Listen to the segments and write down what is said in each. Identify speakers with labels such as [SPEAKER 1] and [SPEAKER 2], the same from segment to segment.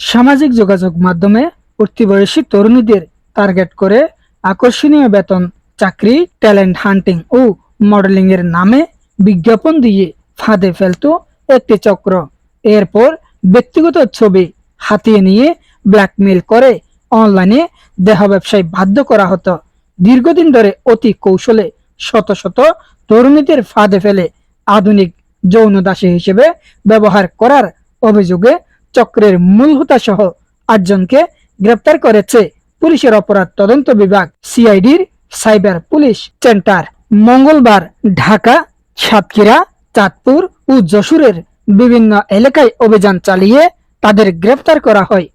[SPEAKER 1] সামাজিক যোগাযোগ মাধ্যমে উঠতি বয়সী তরুণীদের টার্গেট করে আকর্ষণীয় বেতন, চাকরি, ট্যালেন্ট হান্টিং ও মডেলিং এর নামে বিজ্ঞাপন দিয়ে ফাঁদে ফেলত একটি চক্র। এরপর ব্যক্তিগত ছবি হাতিয়ে নিয়ে ব্ল্যাকমেল করে অনলাইনে দেহ ব্যবসায় বাধ্য করা হতো। দীর্ঘদিন ধরে অতি কৌশলে শত শত তরুণীদের ফাঁদে ফেলে আধুনিক যৌন দাসী হিসেবে ব্যবহার করার অভিযোগে চক্রের মূল হোতা সহ আটজনকে গ্রেপ্তার করেছে পুলিশের অপরাধ তদন্ত বিভাগ, সিআইডির সাইবার পুলিশ সেন্টার। মঙ্গলবার ঢাকা, সাতক্ষীরা, চাঁদপুর ও যশোরের বিভিন্ন এলাকায় অভিযান চালিয়ে তাদের গ্রেফতার করা হয়।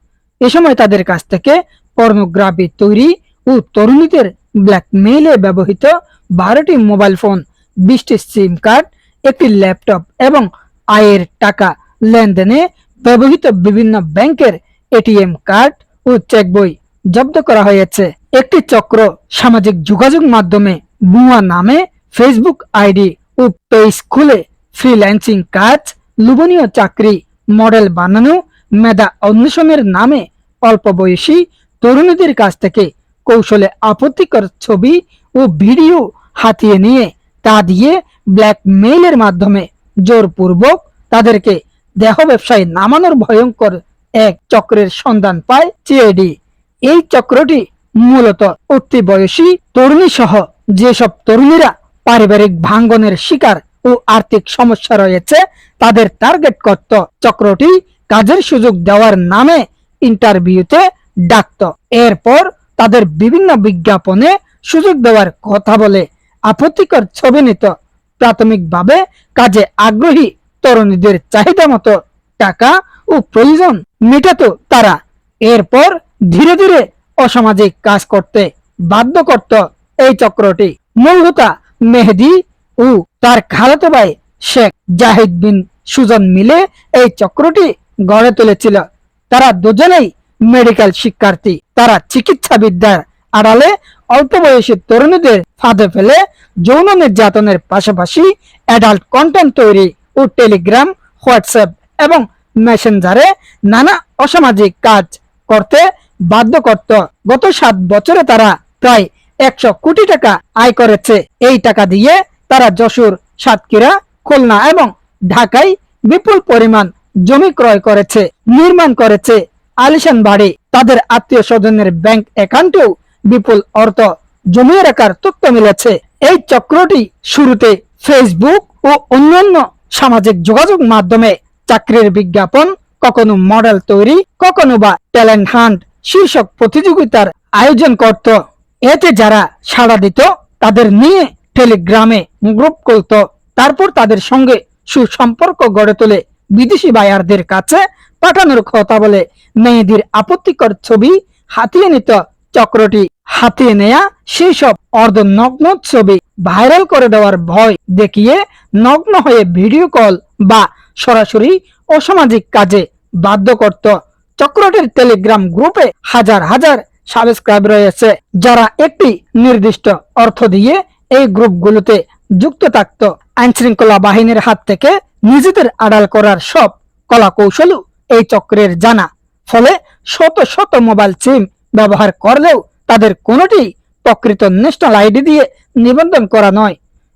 [SPEAKER 1] এ সময় তাদের কাছ থেকে পর্নোগ্রাফি তৈরি ও তরুণীদের ব্ল্যাকমেইলে ব্যবহৃত বারোটি মোবাইল ফোন, বিশটি সিম কার্ড, একটি ল্যাপটপ এবং আয়ের টাকা লেনদেনে ব্যবহৃত বিভিন্ন ব্যাংকের এটিএম কার্ড ও চেক বই জব্দ করা হয়েছে। একটি চক্র সামাজিক যোগাযোগ মাধ্যমে বুয়া নামে ফেসবুক আইডি ও পেজ খুলে ফ্রিল্যান্সিং কাজ লুবনীয় চাকরি, মডেল বানানো, মেধা অন্বেষণের নামে অল্প বয়সী তরুণীদের কাছ থেকে কৌশলে আপত্তিকর ছবি ও ভিডিও হাতিয়ে নিয়ে তা দিয়ে ব্ল্যাকমেইলের মাধ্যমে জোরপূর্বক তাদেরকে দেহ ব্যবসায় নামানোর ভয়ঙ্কর এক চক্রের সন্ধান পায় সিআইডি এই চক্রটি মূলত অতি বয়সী তরুণী সহ যেসব তরুণীরা পারিবারিক ভাঙ্গনের শিকার ও আর্থিক সমস্যা রয়েছে, তাদের টার্গেট করত চক্রটি কাজের সুযোগ দেওয়ার নামে ইন্টারভিউতে ডাকত। এরপর তাদের বিভিন্ন বিজ্ঞাপনে সুযোগ দেওয়ার কথা বলে আপত্তিকর ছবি নিত। প্রাথমিকভাবে কাজে আগ্রহী তরুণীদের চাহিদা মতো টাকা ও প্রয়োজন মেটাতো তারা। এরপর ধীরে ধীরে অসামাজিক কাজ করতে বাধ্য করত এই চক্রটি। মূলহোতা মেহেদি ও তার খালাতো ভাই শেখ জাহিদ বিন সুজন মিলে এই চক্রটি গড়ে তুলেছিল। তারা দুজনেই মেডিকেল শিক্ষার্থী। তারা চিকিৎসা বিদ্যার আড়ালে অল্প বয়সী তরুণীদের ফাঁদে ফেলে যৌন নির্যাতনের পাশাপাশি অ্যাডাল্ট কন্টেন্ট তৈরি ও টেলিগ্রাম, হোয়াটসঅ্যাপ এবং মেসেঞ্জারে নানা অসামাজিক কাজ করতে বাধ্য করত। গত সাত বছরে তারা প্রায় একশো কোটি টাকা আয় করেছে। এই টাকা দিয়ে তারা যশোর, সাতক্ষীরা, খুলনা এবং ঢাকায় বিপুল পরিমাণ জমি ক্রয় করেছে, নির্মাণ করেছে। আলিশান বাড়ি, তাদের আত্মীয় স্বজনের ব্যাংক অ্যাকাউন্টেও বিপুল অর্থ জমিয়ে রাখার তথ্য মিলেছে। এই চক্রটি শুরুতে ফেসবুক ও অন্যান্য সামাজিক যোগাযোগ মাধ্যমে চাকরির বিজ্ঞাপন, কখনো মডেল তৈরি, কখনো বা ট্যালেন্ট হান্ট শীর্ষক প্রতিযোগিতার আয়োজন করত। এতে যারা সাড়া দিত, তাদের নিয়ে টেলিগ্রামে গ্রুপ করত তারপর তাদের সঙ্গে সুসম্পর্ক গড়ে তোলে বিদেশি বায়ারদের কাছে পাঠানোর কথা বলে মেয়েদের আপত্তিকর ছবি হাতিয়ে নিত চক্রটি। হাতিয়ে নেয়া সেই সব অর্ধনগ্ন ছবি ভাইরাল করে দেওয়ার ভয় দেখিয়ে নগ্ন হয়ে ভিডিও কল বা সরাসরি অসামাজিক কাজে বাধ্য করত। চক্রটির টেলিগ্রাম গ্রুপে হাজার হাজার সাবস্ক্রাইব রয়েছে। যারা একটি নির্দিষ্ট অর্থ দিয়ে এই গ্রুপগুলোতে যুক্ত থাকত আইন শৃঙ্খলা বাহিনীর হাত থেকে নিজেদের আড়াল করার সব কলা কৌশলও এই চক্রের জানা। ফলে শত শত মোবাইল সিম ব্যবহার করলেও তাদের কোনোটি প্রকৃত ন্যাশনাল আইডি দিয়ে নিবন্ধন করা নয়।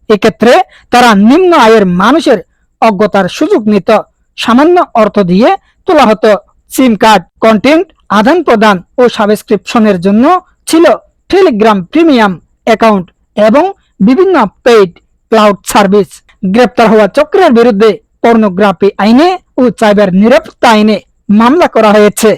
[SPEAKER 1] এক্ষেত্রে তারা নিম্ন আয়ের মানুষের অজ্ঞতার সুযোগ নিত। সামান্য অর্থ দিয়ে তোলা হতো সিম কার্ড, কন্টেন্ট, আদান প্রদান ও সাবস্ক্রিপশনের জন্য ছিল টেলিগ্রাম প্রিমিয়াম অ্যাকাউন্ট এবং বিভিন্ন পেইড ক্লাউড সার্ভিস। গ্রেপ্তার হওয়া চক্রের বিরুদ্ধে পর্নোগ্রাফি আইনে ও সাইবার নিরাপত্তা আইনে মামলা করা হয়েছে।